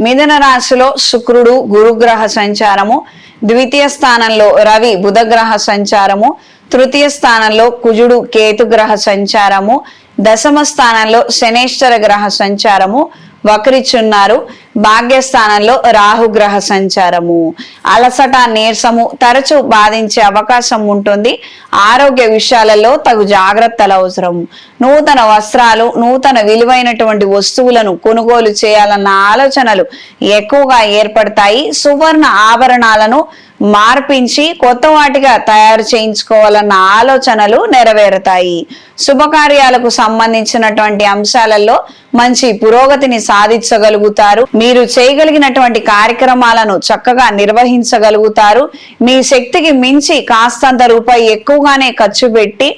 మిథున రాశిలో శుక్రుడు గురుగ్రహ సంచారము ద్వితీయ స్థానంలో రవి బుధగ్రహ సంచారము తృతీయ స్థానంలో కుజుడు కేతు గ్రహ సంచారము దశమ స్థానంలో శనేశ్వర గ్రహ సంచారము వక్రిచున్నారు. భాగ్యస్థానంలో రాహుగ్రహ సంచారము. అలసట నీరసము తరచూ బాధించే అవకాశం ఉంటుంది. ఆరోగ్య విషయాలలో తగు జాగ్రత్తలు అవసరం. నూతన వస్త్రాలు నూతన విలువైనటువంటి వస్తువులను కొనుగోలు చేయాలన్న ఆలోచనలు ఎక్కువగా ఏర్పడతాయి. సువర్ణ ఆభరణాలను మార్పించి కొత్త వాటిగా తయారు చేయించుకోవాలన్న ఆలోచనలు నెరవేరుతాయి. శుభకార్యాలకు సంబంధించినటువంటి అంశాలలో మంచి పురోగతిని సాధించగలుగుతారు. మీరు చేయగలిగినటువంటి కార్యక్రమాలను చక్కగా నిర్వహించగలుగుతారు. మీ శక్తికి మించి కాస్తంత రూపాయి ఎక్కువగానే ఖర్చు పెట్టి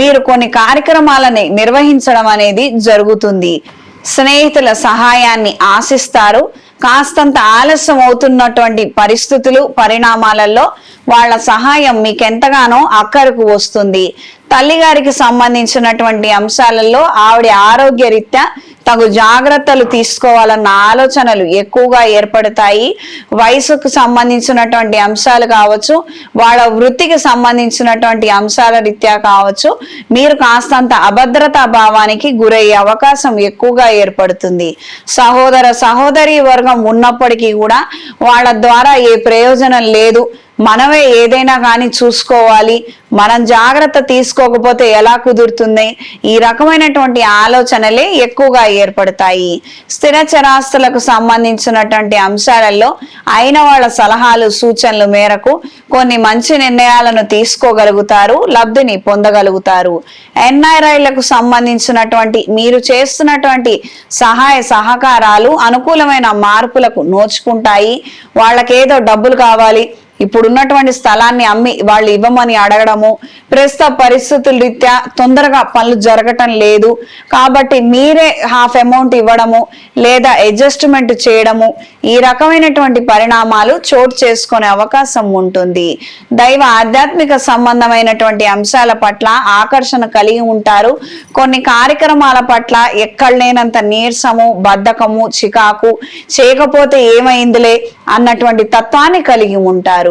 మీరు కొన్ని కార్యక్రమాలని నిర్వహించడం అనేది జరుగుతుంది. స్నేహితుల సహాయాన్ని ఆశిస్తారు. కాస్తంత ఆలస్యం అవుతున్నటువంటి పరిస్థితులు పరిణామాలలో వాళ్ళ సహాయం మీకెంతగానో అక్కరకు వస్తుంది. తల్లిగారికి సంబంధించినటువంటి అంశాలలో ఆవిడ ఆరోగ్య రీత్యా తగు జాగ్రత్తలు తీసుకోవాలన్న ఆలోచనలు ఎక్కువగా ఏర్పడతాయి. వయసుకు సంబంధించినటువంటి అంశాలు కావచ్చు వాళ్ళ వృత్తికి సంబంధించినటువంటి అంశాల రీత్యా కావచ్చు మీరు కాస్తంత అభద్రతా భావానికి గురయ్యే అవకాశం ఎక్కువగా ఏర్పడుతుంది. సహోదర సహోదరి వర్గం ఉన్నప్పటికీ కూడా వాళ్ళ ద్వారా ఏ ప్రయోజనం లేదు. మనమే ఏదైనా కానీ చూసుకోవాలి. మనం జాగ్రత్త తీసుకోకపోతే ఎలా కుదురుతుంది? ఈ రకమైనటువంటి ఆలోచనలే ఎక్కువగా ఏర్పడతాయి. స్థిర చరాస్తులకు సంబంధించినటువంటి అంశాలలో అయిన వాళ్ళ సలహాలు సూచనలు మేరకు కొన్ని మంచి నిర్ణయాలను తీసుకోగలుగుతారు లబ్ధిని పొందగలుగుతారు. ఎన్ఐరైలకు సంబంధించినటువంటి మీరు చేస్తున్నటువంటి సహాయ సహకారాలు అనుకూలమైన మార్పులకు నోచుకుంటాయి. వాళ్ళకేదో డబ్బులు కావాలి ఇప్పుడున్నటువంటి స్థలాన్ని అమ్మి వాళ్ళు ఇవ్వమని అడగడము ప్రస్తుత పరిస్థితుల రీత్యా తొందరగా పనులు జరగటం లేదు. కాబట్టి మీరే హాఫ్ అమౌంట్ ఇవ్వడము లేదా అడ్జస్ట్మెంట్ చేయడము ఈ రకమైనటువంటి పరిణామాలు చోటు చేసుకునే అవకాశం ఉంటుంది. దైవ ఆధ్యాత్మిక సంబంధమైనటువంటి అంశాల పట్ల ఆకర్షణ కలిగి ఉంటారు. కొన్ని కార్యక్రమాల పట్ల ఎక్కడ లేనంత నీరసము బద్ధకము చికాకు చేయకపోతే ఏమైందిలే అన్నటువంటి తత్వాన్ని కలిగి ఉంటారు.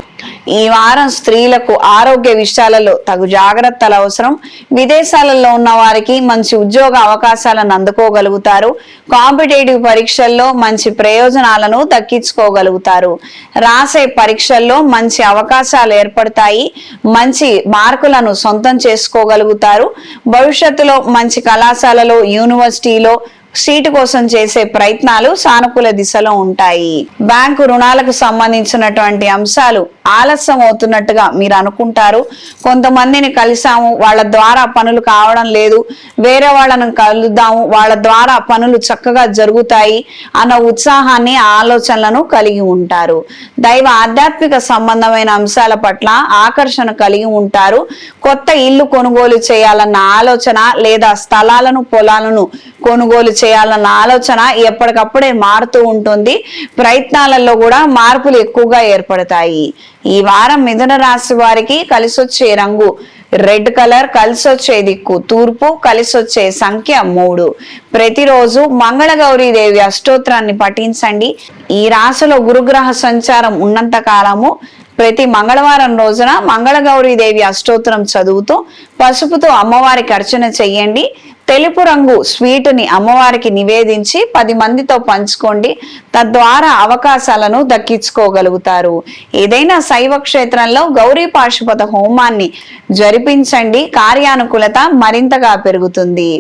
ఈ వారం స్త్రీలకు ఆరోగ్య విషయాలలో తగు జాగ్రత్తలు అవసరం. విదేశాలలో ఉన్న వారికి మంచి ఉద్యోగ అవకాశాలను అందుకోగలుగుతారు. కాంపిటేటివ్ పరీక్షల్లో మంచి ప్రయోజనాలను దక్కించుకోగలుగుతారు. రాసే పరీక్షల్లో మంచి అవకాశాలు ఏర్పడతాయి. మంచి మార్కులను సొంతం చేసుకోగలుగుతారు. భవిష్యత్తులో మంచి కళాశాలలో యూనివర్సిటీలో సీటు కోసం చేసే ప్రయత్నాలు సానుకూల దిశలో ఉంటాయి. బ్యాంకు రుణాలకు సంబంధించినటువంటి అంశాలు ఆలస్యం అవుతున్నట్టుగా మీరు అనుకుంటారు. కొంతమందిని కలిసాము వాళ్ళ ద్వారా పనులు కావడం లేదు. వేరే వాళ్ళను కలుద్దాము వాళ్ళ ద్వారా పనులు చక్కగా జరుగుతాయి అన్న ఉత్సాహాన్ని ఆలోచనలను కలిగి ఉంటారు. దైవ ఆధ్యాత్మిక సంబంధమైన అంశాల పట్ల ఆకర్షణ కలిగి ఉంటారు. కొత్త ఇల్లు కొనుగోలు చేయాలన్న ఆలోచన లేదా స్థలాలను పొలాలను కొనుగోలు చేయాలన్న ఆలోచన ఎప్పటికప్పుడే మారుతూ ఉంటుంది. ప్రయత్నాలలో కూడా మార్పులు ఎక్కువగా ఏర్పడతాయి. ఈ వారం మిథున రాశి వారికి కలిసొచ్చే రంగు రెడ్ కలర్ కలిసొచ్చే దిక్కు తూర్పు కలిసొచ్చే సంఖ్య మూడు. ప్రతిరోజు మంగళగౌరీ దేవి అష్టోత్తరాన్ని పఠించండి. ఈ రాశిలో గురుగ్రహ సంచారం ఉన్నంత కాలము ప్రతి మంగళవారం రోజున మంగళగౌరీదేవి అష్టోత్తరం చదువుతూ పసుపుతో అమ్మవారికి అర్చన చెయ్యండి. తెలుపు రంగు స్వీటుని అమ్మవారికి నివేదించి పది మందితో పంచుకోండి. తద్వారా అవకాశాలను దక్కించుకోగలుగుతారు. ఏదైనా శైవ క్షేత్రంలో గౌరీ పాశుపత హోమాన్ని జరిపించండి. కార్యానుకూలత మరింతగా పెరుగుతుంది.